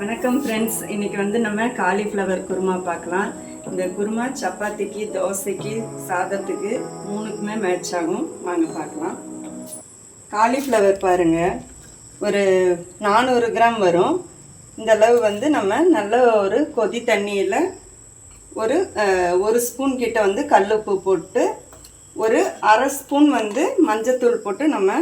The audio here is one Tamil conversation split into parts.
வணக்கம் ஃப்ரெண்ட்ஸ் இன்னைக்கு வந்து நம்ம காலிஃப்ளவர் குருமா பார்க்கலாம். இந்த குருமா சப்பாத்திக்கு தோசைக்கு சாதத்துக்கு மூணுக்குமே மேட்ச் ஆகும். வாங்க பார்க்கலாம். காலிஃப்ளவர் பாருங்கள் ஒரு நானூறு கிராம் வரும். இந்த அளவு வந்து நம்ம நல்ல ஒரு கொதி தண்ணியில் ஒரு ஒரு ஸ்பூன் கிட்ட வந்து கல்லுப்பு போட்டு ஒரு அரை ஸ்பூன் வந்து மஞ்சத்தூள் போட்டு நம்ம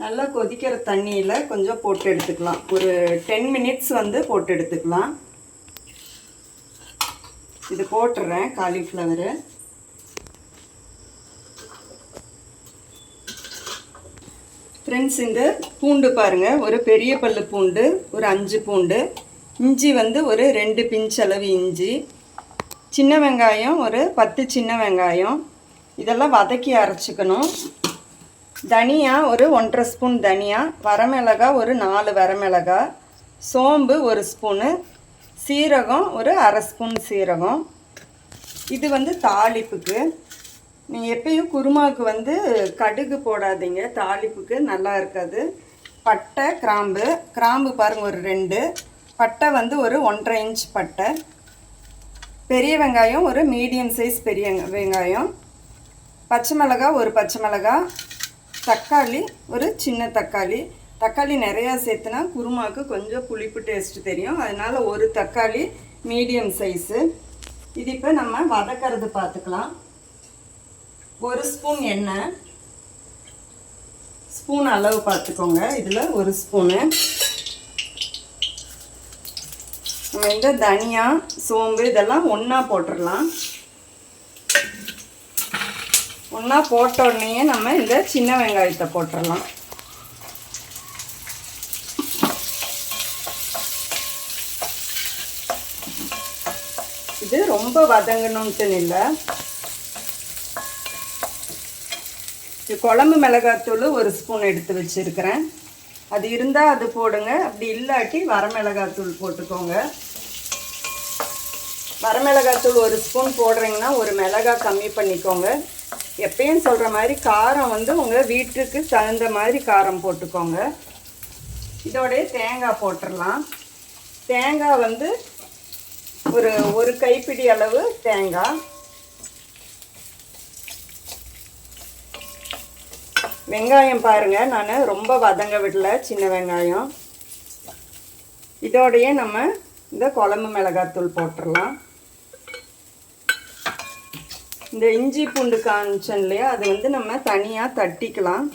நல்லா கொதிக்கிற தண்ணியில் கொஞ்சம் போட்டு எடுத்துக்கலாம். ஒரு டென் மினிட்ஸ் வந்து போட்டு எடுத்துக்கலாம். இது போட்டுடுறேன் காலிஃப்ளவரு ஃப்ரெண்ட்ஸ் இந்த பூண்டு பாருங்கள் ஒரு பெரிய பல்லு பூண்டு ஒரு அஞ்சு பூண்டு. இஞ்சி வந்து ஒரு ரெண்டு பிஞ்ச் அளவு இஞ்சி. சின்ன வெங்காயம் ஒரு பத்து சின்ன வெங்காயம். இதெல்லாம் வதக்கி அரைச்சிக்கணும். தனியா ஒரு ஒன்றரை ஸ்பூன் தனியா வரமிளகா ஒரு நாலு வரமிளகா சோம்பு ஒரு ஸ்பூனு சீரகம் ஒரு அரை ஸ்பூன் சீரகம். இது வந்து தாளிப்புக்கு. நீங்கள் எப்பயும் குருமாவுக்கு வந்து கடுகு போடாதீங்க தாளிப்புக்கு நல்லா இருக்காது. பட்டை கிராம்பு கிராம்பு பாருங்கள் ஒரு ரெண்டு. பட்டை வந்து ஒரு ஒன்றரை இன்ச் பட்டை. பெரிய வெங்காயம் ஒரு மீடியம் சைஸ் பெரிய வெங்காயம். பச்சை மிளகா ஒரு பச்சை மிளகாய் தக்காளி ஒரு சின்ன தக்காளி. தக்காளி நிறையா சேர்த்துனா குருமாவுக்கு கொஞ்சம் புளிப்பு டேஸ்ட் தெரியும். அதனால் ஒரு தக்காளி மீடியம் சைஸு இது இப்போ நம்ம வதக்கிறது பார்த்துக்கலாம் ஒரு ஸ்பூன் எண்ணெய். ஸ்பூன் அளவு பார்த்துக்கோங்க இதில் ஒரு ஸ்பூனு நம்ம இந்த தனியா சோம்பு இதெல்லாம் ஒன்றா போட்டுடலாம் ஒன்றா போட்ட உடனே நம்ம இந்த சின்ன வெங்காயத்தை போட்டுடலாம். இது ரொம்ப வதங்கணுன்ட்டுன்னு இல்லை. இது குழம்பு மிளகாத்தூள் ஒரு ஸ்பூன் எடுத்து வச்சுருக்கிறேன். அது இருந்தால் அது போடுங்க. அப்படி இல்லாட்டி வரமிளகாத்தூள் போட்டுக்கோங்க. வரமிளகாத்தூள் ஒரு ஸ்பூன் போடுறீங்கன்னா ஒரு மிளகாய் கம்மி பண்ணிக்கோங்க. எப்பயும் சொல்கிற மாதிரி காரம் வந்து உங்கள் வீட்டுக்கு தகுந்த மாதிரி காரம் போட்டுக்கோங்க. இதோடைய தேங்காய் போட்டுடலாம் தேங்காய் வந்து ஒரு ஒரு கைப்பிடி அளவு தேங்காய். வெங்காயம் பாருங்க நான் ரொம்ப வதங்க விடல சின்ன வெங்காயம். இதோடையே நம்ம இந்த குழம்பு மிளகாத்தூள் போட்டுடலாம் இந்த இஞ்சி பூண்டு காமிச்சோம் இல்லையா அது வந்து நம்ம தனியாக தட்டிக்கலாம்.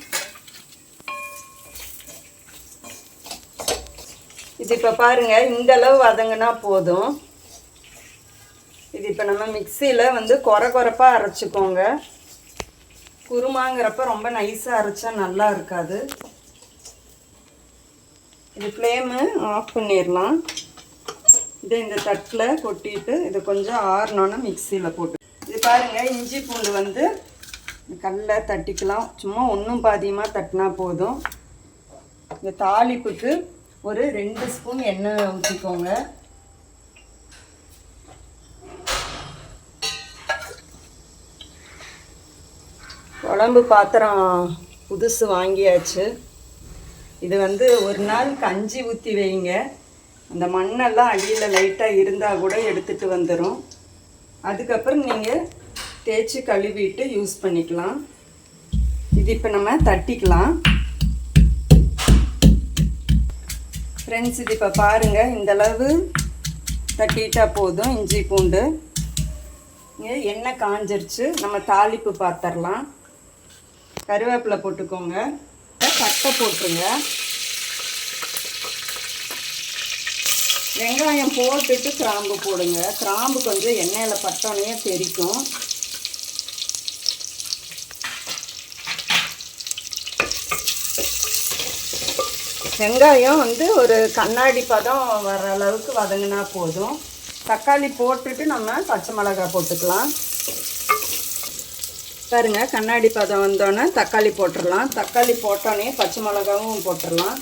இது இப்போ பாருங்க இந்த அளவு வதங்கினா போதும். இது இப்போ நம்ம மிக்சியில் வந்து குறை குறைப்பாக அரைச்சிக்கோங்க. குருமாங்கிறப்ப ரொம்ப நைஸாக அரைச்சா நல்லா இருக்காது. இது ஃப்ளேமு ஆஃப் பண்ணிடலாம் இதை இந்த தட்டில் கொட்டிட்டு இது கொஞ்சம் ஆறினோன்னா மிக்சியில் போட்டு பாருங்கள் இஞ்சி பூண்டு வந்து கல்லை தட்டிக்கலாம். சும்மா ஒன்றும் பாதியமாக தட்டினா போதும். இந்த தாளிப்புக்கு ஒரு ரெண்டு ஸ்பூன் எண்ணெய் ஊற்றிக்கோங்க குழம்பு பாத்திரம் புதுசு வாங்கியாச்சு. இது வந்து ஒரு நாள் கஞ்சி ஊற்றி வைங்க. அந்த மண்ணெல்லாம் அடியில் லைட்டாக இருந்தால் கூட எடுத்துகிட்டு வந்துடும் அதுக்கப்புறம் நீங்கள் தேய்ச்சி கழுவிட்டு யூஸ் பண்ணிக்கலாம். இது இப்போ நம்ம தட்டிக்கலாம். ஃப்ரெண்ட்ஸ் இது இப்போ பாருங்கள் இந்தளவு தட்டிட்டா போதும் இஞ்சி பூண்டு. இங்கே எண்ணெய் காஞ்சிருச்சு நம்ம தாளிப்பு பார்த்துடலாம் கருவேப்பிலை போட்டுக்கோங்க. பட்டை போட்டுருங்க. வெங்காயம் போட்டுட்டு கிராம்பு போடுங்க. கிராம்பு கொஞ்சம் எண்ணெயில் பட்டோன்னே தெரிக்கும் வெங்காயம் வந்து ஒரு கண்ணாடி பதம் வர அளவுக்கு வதங்கினா போதும். தக்காளி போட்டுட்டு நம்ம பச்சை மிளகாய் போட்டுக்கலாம். பாருங்க கண்ணாடி பதம் வந்தோடனே தக்காளி போட்டுடலாம். தக்காளி போட்டோன்னே பச்சை மிளகாவும் போட்டுடலாம்.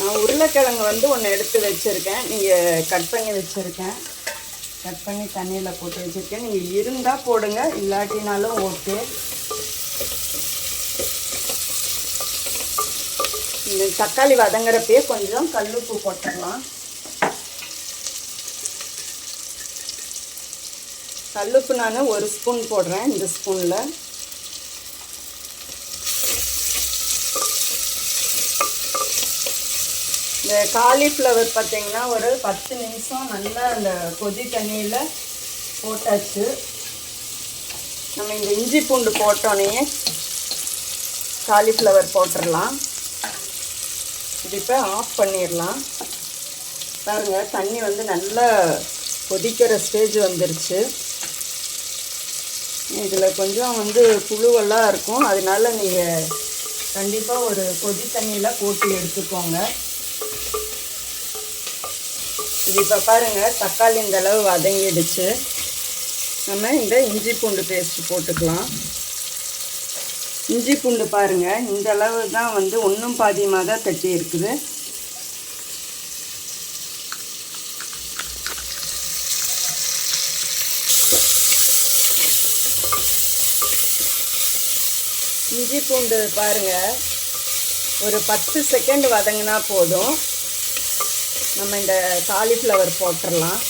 நான் உருளைக்கிழங்கு வந்து ஒன்று எடுத்து வச்சுருக்கேன். நீங்கள் கட் பண்ணி வச்சுருக்கேன். கட் பண்ணி தண்ணியில் போட்டு வச்சுருக்கேன். நீங்கள் இருந்தால் போடுங்க. இல்லாட்டினாலும் ஓகே இந்த தக்காளி வதங்குறப்பயே கொஞ்சம் கல்லுப்பு போட்டுடலாம் கல்லுப்பு நான் ஒரு ஸ்பூன் போடுறேன். இந்த ஸ்பூனில் இந்த காலிஃப்ளவர் பார்த்தீங்கன்னா ஒரு பத்து நிமிஷம் நல்லா அந்த கொதி தண்ணியில் போட்டாச்சு. நம்ம இந்த இஞ்சி பூண்டு போட்டோன்னே காலிஃப்ளவர் போட்டுடலாம் இது இப்போ ஆஃப் பண்ணிடலாம் பாருங்கள் தண்ணி வந்து நல்லா கொதிக்கிற ஸ்டேஜ் வந்துருச்சு. இதில் கொஞ்சம் வந்து புழுவெல்லாம் இருக்கும். அதனால நீங்கள் கண்டிப்பாக ஒரு கொதி தண்ணியில் போட்டு எடுத்துக்கோங்க. இது இப்போ பாருங்கள் தக்காளி இந்த அளவு வதங்கிடுச்சு. நம்ம இந்த இஞ்சி பூண்டு பேஸ்ட் போட்டுக்கலாம். இஞ்சி பூண்டு பாருங்கள் இந்த அளவு தான் வந்து ஒன்றும் பாதியமாக தான் தட்டி இருக்குது. இஞ்சி பூண்டு பாருங்கள் ஒரு பத்து செகண்ட் வதங்கினா போதும். நம்ம இந்த காலிஃப்ளவர் போட்டுடலாம்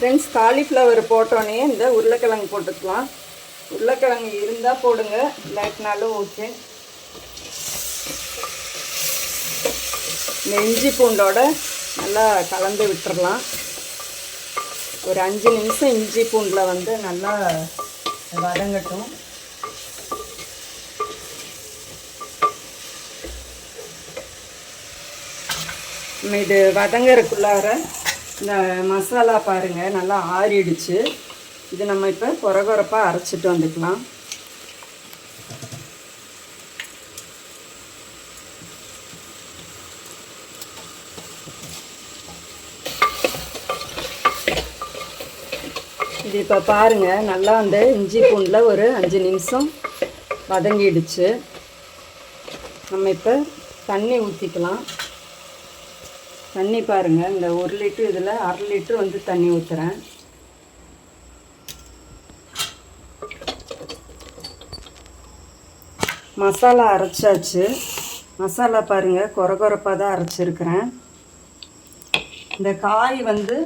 ஃப்ரெண்ட்ஸ் காலிஃப்ளவர் போட்டோன்னே இந்த உருளைக்கிழங்கு போட்டுக்கலாம். உருளைக்கிழங்கு இருந்தால் போடுங்க இல்லாட்டினாலும் ஓகே இந்த இஞ்சி பூண்டோட நல்லா கலந்து விட்டுறலாம். ஒரு அஞ்சு நிமிஷம் இஞ்சி பூண்டில் வந்து நல்லா வதங்கட்டும். இது வதங்கறக்குள்ளார இந்த மசாலா பாருங்கள் நல்லா ஆறிடுச்சு. இது நம்ம இப்போ குறகுறப்பாக அரைச்சிட்டு வந்துக்கலாம். இது இப்போ பாருங்கள் நல்லா அந்த இஞ்சி பூண்டில் ஒரு அஞ்சு நிமிஷம் வதங்கிடுச்சு. நம்ம இப்போ தண்ணி ஊற்றிக்கலாம் தண்ணி பாருங்கள் இந்த ஒரு லிட்ரு இதில் அரை லிட்ரு வந்து தண்ணி ஊற்றுறேன் மசாலா அரைச்சாச்சு. மசாலா பாருங்கள் கொரகொரப்பாக தான் அரைச்சிருக்கிறேன். இந்த காய் வந்து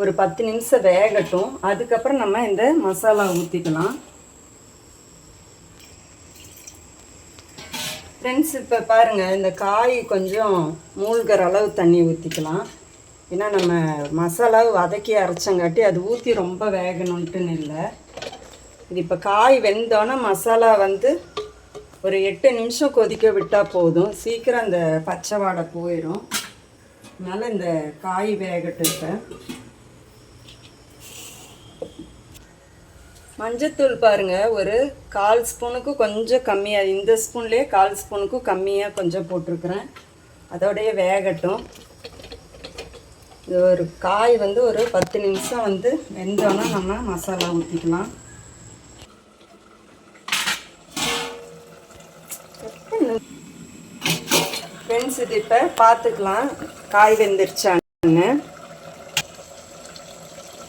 ஒரு பத்து நிமிஷம் வேகட்டும். அதுக்கப்புறம் நம்ம இந்த மசாலா ஊற்றிக்கலாம் ஃப்ரெண்ட்ஸ் இப்போ பாருங்கள் இந்த காய் கொஞ்சம் மூழ்கிற அளவு தண்ணி ஊற்றிக்கலாம் ஏன்னா நம்ம மசாலாவை வதக்கி அரைச்சங்காட்டி அது ஊற்றி ரொம்ப வேகணுன்ட்டுன்னு இல்லை. இது இப்போ காய் வெந்தோன்னே மசாலா வந்து ஒரு எட்டு நிமிஷம் கொதிக்க விட்டால் போதும். சீக்கிரம் அந்த பச்சை வாடை போயிடும் அதனால் இந்த காய் வேகட்டும் இப்போ மஞ்சத்தூள் பாருங்கள் ஒரு கால் ஸ்பூனுக்கு கொஞ்சம் கம்மியாக இந்த ஸ்பூன்லேயே கால் ஸ்பூனுக்கும் கம்மியாக கொஞ்சம் போட்டிருக்குறேன். அதோடைய வேகட்டும். இது ஒரு காய் வந்து ஒரு பத்து நிமிஷம் வந்து வெந்தோன்னா நம்ம மசாலா ஊற்றிக்கலாம் ஃப்ரெண்ட்ஸ் இது இப்போ பார்த்துக்கலாம் காய் வெந்துருச்சான்னு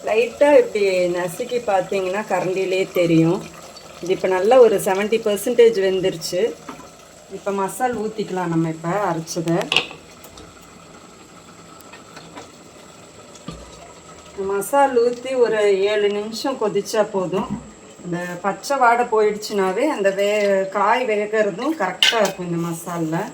லைட்டாக இப்படி நசுக்கி பார்த்தீங்கன்னா கரண்டிலே தெரியும். இது இப்போ நல்லா ஒரு செவன்ட்டி பர்சன்டேஜ் வெந்துருச்சு. இப்போ மசால் ஊற்றிக்கலாம் நம்ம இப்போ அரைச்சதை. மசால் ஊற்றி ஒரு ஏழு நிமிஷம் கொதிச்சா போதும். இந்த பச்சை வாடை போயிடுச்சுனாவே அந்த வே காய் வேகிறதும் கரெக்டாக இருக்கும் இந்த மசாலில்.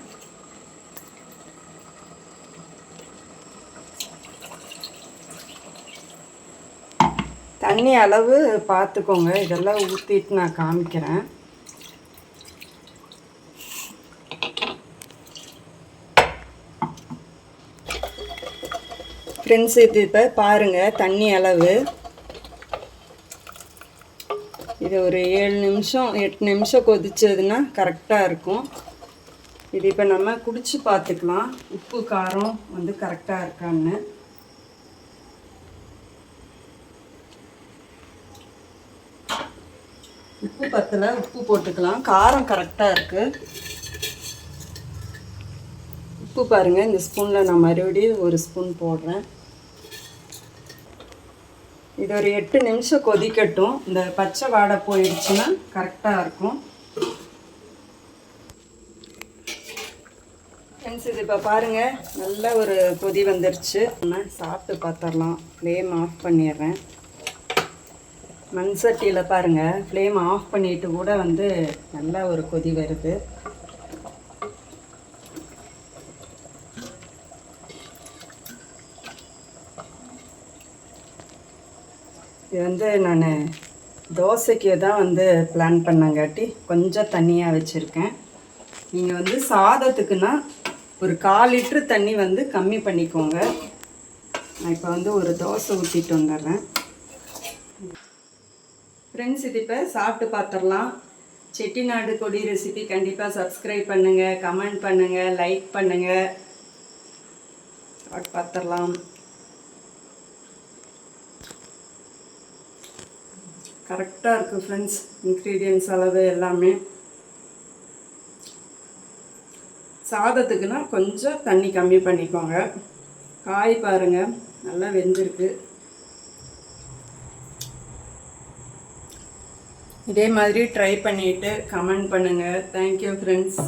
தண்ணி அளவு பார்த்துக்கோங்க இதெல்லாம் ஊற்றிட்டு நான் காமிக்கிறேன். ஃப்ரெண்ட்ஸ் இது இப்போ பாருங்கள் தண்ணி அளவு. இது ஒரு ஏழு நிமிஷம் எட்டு நிமிஷம் கொதிச்சதுன்னா கரெக்டாக இருக்கும். இது இப்போ நம்ம குடிச்சு பார்த்துக்கலாம் உப்பு காரம் வந்து கரெக்டாக இருக்கான்னு. உப்பு பத்தில் உப்பு போட்டுக்கலாம். காரம் கரெக்டாக இருக்குது உப்பு பாருங்கள் இந்த ஸ்பூனில் நான் மறுபடியும் ஒரு ஸ்பூன் போடுறேன். இது ஒரு எட்டு நிமிஷம் கொதிக்கட்டும். இந்த பச்சை வாடை போயிடுச்சுன்னா கரெக்டாக இருக்கும். ஃப்ரெண்ட்ஸ் இது இப்போ பாருங்கள் நல்ல ஒரு கொதி வந்துருச்சு. நான் சாப்பிட்டு பார்த்துடலாம் ஃப்ளேம் ஆஃப் பண்ணிடுறேன். மண் சட்டியில் பாருங்கள் ஃப்ளேம் ஆஃப் பண்ணிட்டு கூட வந்து நல்லா ஒரு கொதி வருது. இது வந்து நான் தோசைக்கு தான் வந்து பிளான் பண்ணங்காட்டி கொஞ்சம் தண்ணியாக வச்சுருக்கேன். நீங்கள் வந்து சாதத்துக்குன்னா ஒரு கால் லிட்ரு தண்ணி வந்து கம்மி பண்ணிக்கோங்க. நான் இப்போ வந்து ஒரு தோசை ஊற்றிட்டு வந்துடுறேன் ஃப்ரெண்ட்ஸ் இது இப்போ சாப்பிட்டு பார்த்துடலாம் செட்டிநாடு கொடி ரெசிபி கண்டிப்பாக சப்ஸ்கிரைப் பண்ணுங்கள் கமெண்ட் பண்ணுங்கள் லைக் பண்ணுங்கள் சாப்பிட்டு பார்த்துடலாம் கரெக்டாக இருக்குது ஃப்ரெண்ட்ஸ் இன்க்ரீடியன்ஸ் அளவு எல்லாமே. சாதத்துக்குன்னா கொஞ்சம் தண்ணி கம்மி பண்ணிக்கோங்க. காய் பாருங்கள் நல்லா வெந்திருக்கு. இதே மாதிரி ட்ரை பண்ணிவிட்டு கமெண்ட் பண்ணுங்கள் தேங்க்யூ ஃப்ரெண்ட்ஸ்